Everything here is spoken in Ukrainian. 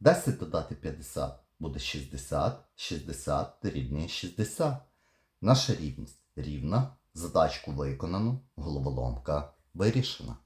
10 додати 50 буде 60, 60 дорівнює 60. Наша рівність рівна, задачку виконано, головоломка вирішена.